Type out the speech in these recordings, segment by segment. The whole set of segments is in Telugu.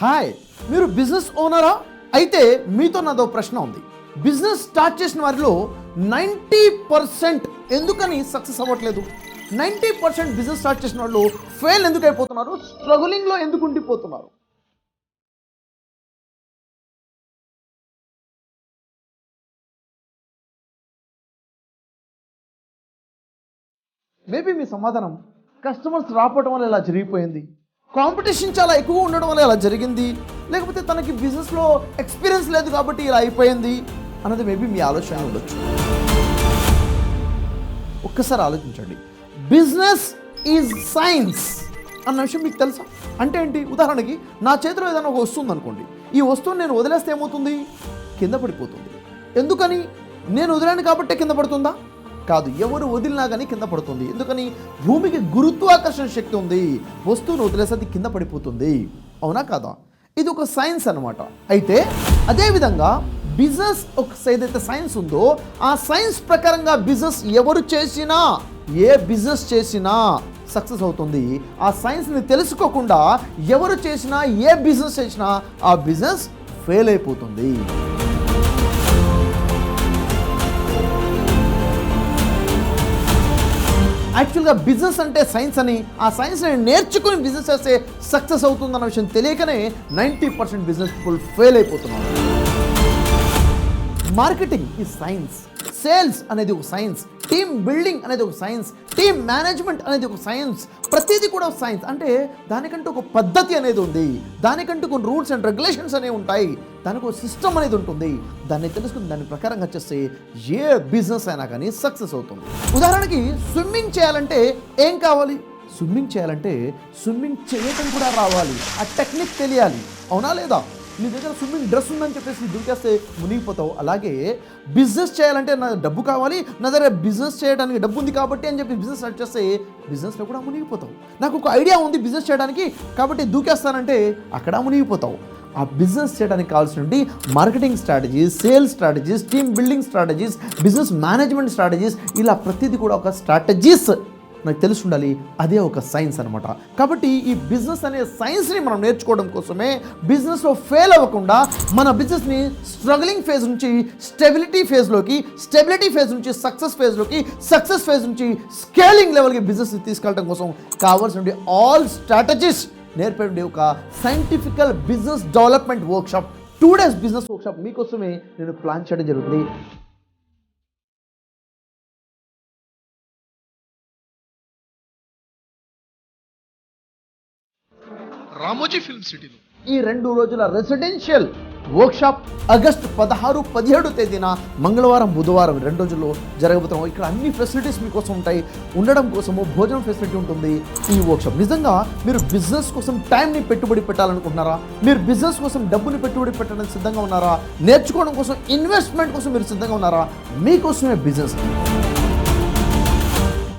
హాయ్ మీరు బిజినెస్ ఓనరా? అయితే మీతో నాదో ప్రశ్న ఉంది. బిజినెస్ స్టార్ట్ చేసిన వారిలో నైంటీ పర్సెంట్ ఎందుకని సక్సెస్ అవ్వట్లేదు? నైంటీ పర్సెంట్ బిజినెస్ స్టార్ట్ చేసిన వాళ్ళు ఫెయిల్ ఎందుకు అయిపోతున్నారు స్ట్రగులింగ్లో ఎందుకు ఉండిపోతున్నారు? మేబీ మీ సమాధానం కస్టమర్స్ రావటం వల్ల ఇలా జరిగిపోయింది. కాంపిటీషన్ చాలా ఎక్కువ ఉండడం వల్ల ఇలా జరిగింది? లేకపోతే తనకి బిజినెస్లో ఎక్స్పీరియన్స్ లేదు కాబట్టి ఇలా అయిపోయింది అన్నది మేబీ మీ ఆలోచన ఉండొచ్చు. ఒక్కసారి ఆలోచించండి. బిజినెస్ ఈజ్ సైన్స్ అన్న విషయం మీకు తెలుసా? అంటే ఏంటి? ఉదాహరణకి నా చేతిలో ఏదైనా ఒక వస్తువు అనుకోండి. ఈ వస్తువుని నేను వదిలేస్తే ఏమవుతుంది? కింద పడిపోతుంది. ఎందుకని? నేను వదిలాను కాబట్టే కింద పడుతుందా? కాదు ఎవరు వదిలినా కానీ కింద పడుతుంది. ఎందుకని? భూమికి గురుత్వాకర్షణ శక్తి ఉంది. వస్తువును వదిలేస్తే అది కింద పడిపోతుంది. అవునా కాదా? ఇది ఒక సైన్స్ అన్నమాట. అయితే అదేవిధంగా బిజినెస్ ఒక ఏదైతే సైన్స్ ఉందో ఆ సైన్స్ ప్రకారంగా బిజినెస్ ఎవరు చేసినా ఏ బిజినెస్ చేసినా సక్సెస్ అవుతుంది. ఆ సైన్స్ని తెలుసుకోకుండా ఎవరు చేసినా ఏ బిజినెస్ చేసినా ఆ బిజినెస్ ఫెయిల్ అయిపోతుంది. యాక్చువల్గా బిజినెస్ అంటే సైన్స్ అని ఆ సైన్స్ని నేర్చుకుని బిజినెస్ చేస్తే సక్సెస్ అవుతుందన్న విషయం తెలియకనే ninety percent business people fail అయిపోతున్నారు. మార్కెటింగ్ ఈ సైన్స్. సేల్స్ అనేది ఒక సైన్స్. టీమ్ బిల్డింగ్ అనేది ఒక సైన్స్. టీమ్ మేనేజ్మెంట్ అనేది ఒక సైన్స్. ప్రతిదీ కూడా ఒక సైన్స్. అంటే దానికంటూ ఒక పద్ధతి అనేది ఉంది. దానికంటూ కొన్ని రూల్స్ అండ్ రెగ్యులేషన్స్ అనేవి ఉంటాయి. దానికి ఒక సిస్టమ్ అనేది ఉంటుంది. దాన్ని తెలుసుకుని దాని ప్రకారంగా చేస్తే ఏ బిజినెస్ అయినా కానీ సక్సెస్ అవుతుంది. ఉదాహరణకి స్విమ్మింగ్ చేయాలంటే ఏం కావాలి? స్విమ్మింగ్ చేయాలంటే స్విమ్మింగ్ చేయటం కూడా రావాలి. ఆ టెక్నిక్ తెలియాలి. అవునా లేదా? నీ దగ్గర స్విమ్మింగ్ డ్రెస్ ఉందని చెప్పేసి దూకేస్తే మునిగిపోతావు. అలాగే బిజినెస్ చేయాలంటే నా డబ్బు కావాలి. నా దగ్గర బిజినెస్ చేయడానికి డబ్బు ఉంది కాబట్టి అని చెప్పి బిజినెస్ స్టార్ట్ చేస్తే బిజినెస్లో కూడా మునిగిపోతావు. నాకు ఒక ఐడియా ఉంది బిజినెస్ చేయడానికి కాబట్టి దూకేస్తానంటే అక్కడ మునిగిపోతావు. ఆ బిజినెస్ చేయడానికి కావాల్సినటువంటి marketing strategies sales strategies team building strategies business management strategies ఇలా ప్రతిదీ కూడా ఒక స్ట్రాటజీస్ నాకు తెలిసి ఉండాలి. అదే ఒక సైన్స్ అనమాట కాబట్టి ఈ బిజినెస్ అనే సైన్స్ని మనం నేర్చుకోవడం కోసమే బిజినెస్లో ఫెయిల్ అవ్వకుండా మన బిజినెస్ని స్ట్రగ్లింగ్ ఫేజ్ నుంచి స్టెబిలిటీ ఫేజ్లోకి స్టెబిలిటీ ఫేజ్ నుంచి సక్సెస్ ఫేజ్లోకి సక్సెస్ ఫేజ్ నుంచి స్కేలింగ్ లెవెల్కి బిజినెస్ని తీసుకెళ్ళడం కోసం కావాల్సిన ఆల్ స్ట్రాటజీస్ నేర్పే ఒక scientifical business development workshop two days business workshop మీకోసమే నేను ప్లాన్ చేయడం జరుగుతుంది. రామోజీ ఫిల్మ్ సిటీలో. ఈ రెండు రోజుల రెసిడెన్షియల్ వర్క్షాప్ ఆగస్టు పదహారు పదిహేడు తేదీన మంగళవారం బుధవారం రెండు రోజుల్లో జరగబోతాం ఇక్కడ అన్ని ఫెసిలిటీస్ మీకోసం ఉంటాయి. ఉండడం కోసము భోజనం ఫెసిలిటీ ఉంటుంది. ఈ వర్క్షాప్ నిజంగా మీరు బిజినెస్ కోసం టైంని పెట్టుబడి పెట్టాలనుకుంటున్నారా? మీరు బిజినెస్ కోసం డబ్బుని పెట్టుబడి పెట్టడానికి సిద్ధంగా ఉన్నారా? నేర్చుకోవడం కోసం ఇన్వెస్ట్మెంట్ కోసం మీరు సిద్ధంగా ఉన్నారా? మీకోసమే బిజినెస్.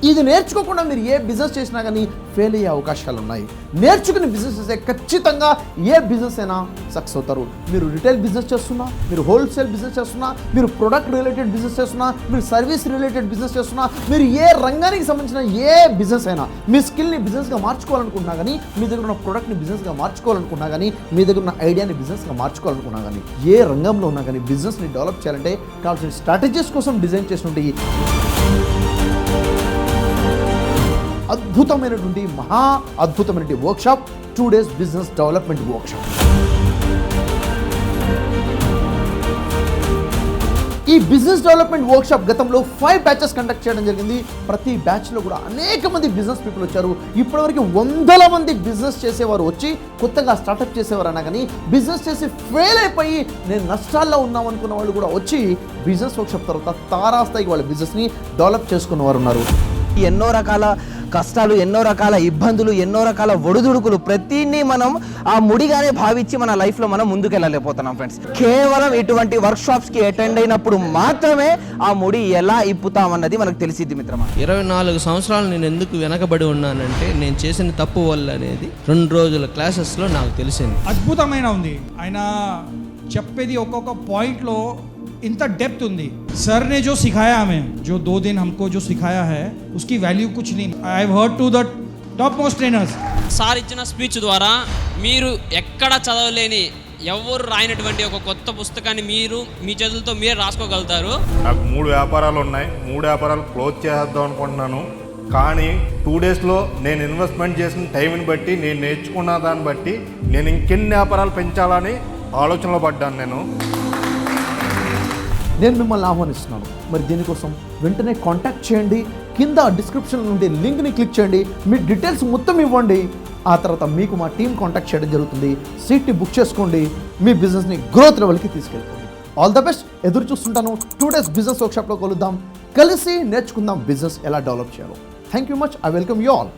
ఇది నేర్చుకోకుండా మీరు ఏ బిజినెస్ చేసినా కానీ ఫెయిల్ అయ్యే అవకాశాలు ఉన్నాయి. నేర్చుకుని బిజినెస్ చేస్తే ఖచ్చితంగా ఏ బిజినెస్ అయినా సక్సెస్ అవుతారు. మీరు రిటైల్ బిజినెస్ చేస్తున్నా మీరు హోల్సేల్ బిజినెస్ చేస్తున్నా మీరు ప్రొడక్ట్ రిలేటెడ్ బిజినెస్ చేస్తున్నా మీరు సర్వీస్ రిలేటెడ్ బిజినెస్ చేస్తున్నా మీరు ఏ రంగానికి సంబంధించిన ఏ బిజినెస్ అయినా మీ స్కిల్ని బిజినెస్గా మార్చుకోవాలనుకున్నా కానీ మీ దగ్గర ఉన్న ప్రొడక్ట్ని బిజినెస్గా మార్చుకోవాలనుకున్నా కానీ మీ దగ్గర ఉన్న ఐడియాని బిజినెస్గా మార్చుకోవాలనుకున్నా కానీ ఏ రంగంలో ఉన్నా కానీ బిజినెస్ని డెవలప్ చేయాలంటే కావాల్సిన స్ట్రాటజీస్ కోసం డిజైన్ చేసి ఉంటాయి అద్భుతమైనటువంటి మహా అద్భుతమైనటువంటి workshop two days business development workshop ఈ బిజినెస్ డెవలప్మెంట్ వర్క్షాప్ గతంలో ఫైవ్ బ్యాచెస్ కండక్ట్ చేయడం జరిగింది. ప్రతి బ్యాచ్లో కూడా అనేక మంది బిజినెస్ పీపుల్ వచ్చారు. ఇప్పటివరకు వందల మంది బిజినెస్ చేసేవారు వచ్చి కొత్తగా స్టార్టప్ చేసేవారు అన్నా కానీ బిజినెస్ చేసి ఫెయిల్ అయిపోయి నేను నష్టాల్లో ఉన్నాం అనుకున్న వాళ్ళు కూడా వచ్చి బిజినెస్ వర్క్షాప్ తర్వాత తారాస్థాయికి వాళ్ళ బిజినెస్ని డెవలప్ చేసుకున్న వారు ఉన్నారు. ఎన్నో రకాల కష్టాలు ఎన్నో రకాల ఇబ్బందులు ఎన్నో రకాల ఒడిదుడుకులు ప్రతిని మనం ఆ ముడిగానే భావించి మన లైఫ్లో మనం ముందుకెళ్ళలేకపోతున్నాం ఫ్రెండ్స్. కేవలం ఇటువంటి వర్క్ షాప్స్కి అటెండ్ అయినప్పుడు మాత్రమే ఆ ముడి ఎలా ఇప్పుతామన్నది మనకు తెలిసిద్ది మిత్రమా? ఇరవై నాలుగు సంవత్సరాలు నేను ఎందుకు వెనకబడి ఉన్నానంటే నేను చేసిన తప్పు వల్ల అనేది రెండు రోజుల క్లాసెస్లో నాకు తెలిసింది. అద్భుతమైన ఉంది. ఆయన చెప్పేది ఒక్కొక్క పాయింట్లో ఇంత డెప్త్ ఉంది सर ने जो सिखाया हमें जो दो दिन हमको जो सिखाया है उसकी वैल्यू कुछ नहीं I heard to the top most trainers sir ఇచ్చిన స్పీచ్ ద్వారా మీరు ఎక్కడ చదవలేని ఎవరు రాయనటువంటి ఒక కొత్త పుస్తకాన్ని మీరు మీ చేతులతో మీరే రాసుకోగలుగుతారు నాకు మూడు వ్యాపారాలు ఉన్నాయి మూడు వ్యాపారాలు క్లోజ్ చేద్దాం అనుకుంటున్నాను కానీ టూ డేస్లో నేను ఇన్వెస్ట్మెంట్ చేసిన టైంని బట్టి నేను నేర్చుకున్న దాన్ని బట్టి నేను ఇంకెన్ని వ్యాపారాలు పెంచాలని ఆలోచనలో పడ్డాను నేను నేను మిమ్మల్ని ఆహ్వానిస్తున్నాను. మరి దీనికోసం వెంటనే కాంటాక్ట్ చేయండి. కింద డిస్క్రిప్షన్ నుండి లింక్ని క్లిక్ చేయండి. మీ డీటెయిల్స్ మొత్తం ఇవ్వండి. ఆ తర్వాత మీకు మా టీం కాంటాక్ట్ చేయడం జరుగుతుంది. సీట్ని బుక్ చేసుకోండి. మీ బిజినెస్ని గ్రోత్ లెవెల్కి తీసుకెళ్ళిపోండి. ఆల్ ద బెస్ట్ ఎదురు చూస్తుంటాను. టూ డేస్ బిజినెస్ వర్క్షాప్లో కలుద్దాం. కలిసి నేర్చుకుందాం బిజినెస్ ఎలా డెవలప్ చేయాలో. Thank you much I welcome you all